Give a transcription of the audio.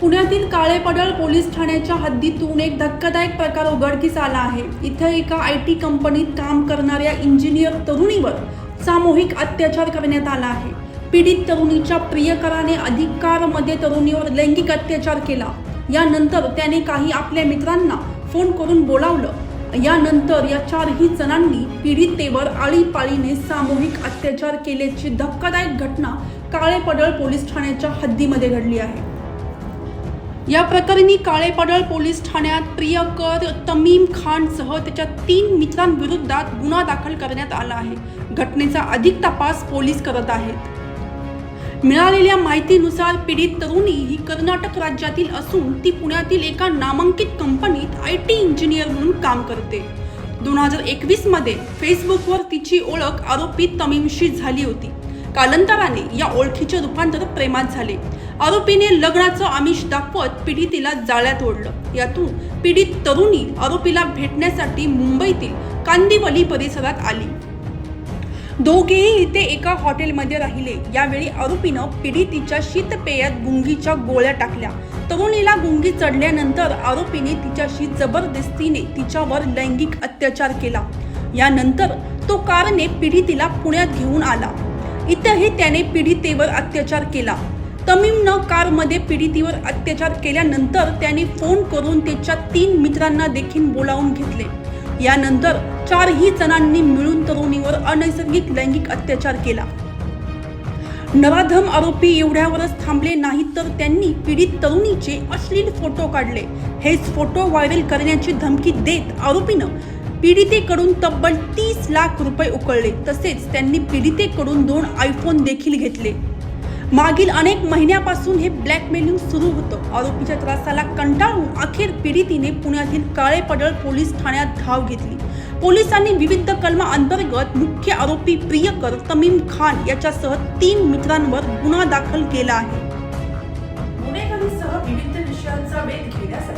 पुण्यातील काळेपडळ पोलीस ठाण्याच्या हद्दीतून एक धक्कादायक प्रकार उघडकीस आला आहे. इथं एका आय टी कंपनीत काम करणाऱ्या इंजिनियर तरुणीवर सामूहिक अत्याचार करण्यात आला आहे. पीडित तरुणीच्या प्रियकराने अधिकारमध्ये तरुणीवर लैंगिक अत्याचार केला. यानंतर त्याने काही आपल्या मित्रांना फोन करून बोलावलं. यानंतर या चारही जणांनी पीडितेवर आळीपाळीने सामूहिक अत्याचार केल्याची धक्कादायक घटना काळेपडळ पोलीस ठाण्याच्या हद्दीमध्ये घडली आहे. या प्रकरणी काळेपाडळ पोलीस ठाण्यात प्रियकर तमीम खानसह त्याच्या तीन मित्रांविरोधात गुन्हा दाखल करण्यात आला आहे. घटनेचा अधिक तपास पोलीस करत आहेत. मिळालेल्या माहितीनुसार पीडित तरुणी ही कर्नाटक राज्यातील असून ती पुण्यातील एका नामांकित कंपनीत आय टी इंजिनियर म्हणून काम करते. दोन हजार एकवीसमध्ये फेसबुकवर तिची ओळख आरोपी तमीमशी झाली होती. कालांतराने या ओळखीचे रूपांतर प्रेमात झाले. आरोपीने लग्नाचं आमिष दाखवत पीडितीला जाळ्यात ओढलं. यातून पीडित तरुणी आरोपीला भेटण्यासाठी मुंबईतील कांदिवली परिसरात आली. दोघेही इथे एका हॉटेलमध्ये राहिले. यावेळी आरोपीनं पीडितीच्या शीतपेयात गुंगीच्या गोळ्या टाकल्या. तरुणीला गुंगी चढल्यानंतर आरोपीने तिच्याशी जबरदस्तीने तिच्यावर लैंगिक अत्याचार केला. यानंतर तो कारने पीडितीला पुण्यात घेऊन आला. इथंही त्याने पीडितेवर अत्याचार केला. तमीमनं कारमध्ये पीडितीवर अत्याचार केल्यानंतर त्याने फोन करून त्याच्या तीन मित्रांना देखील बोलावून घेतले. यानंतर चारही जणांनी मिळून तरुणीवर अनैसर्गिक लैंगिक अत्याचार केला. नराधम आरोपी एवढ्यावरच थांबले नाही तर त्यांनी पीडित तरुणीचे अश्लील फोटो काढले. हेच फोटो व्हायरल करण्याची धमकी देत आरोपीनं पीडितेकडून तब्बल तीस लाख रुपये उकळले. तसेच त्यांनी पीडितेकडून दोन आयफोन देखील घेतले. मागील अनेक महिन्यापासून हे ब्लॅकमेलिंग सुरू होतं. आरोपीच्या त्रासाला कंटाळून अखेर पीडितीने पुण्यातील काळेपडळ पोलीस ठाण्यात धाव घेतली. पोलिसांनी विविध कलमा अंतर्गत मुख्य आरोपी प्रियकर तमीम खान याच्यासह तीन मित्रांवर गुन्हा दाखल केला आहे. गुन्हेगारीसह विविध विषयांचा वेध घेण्यासाठी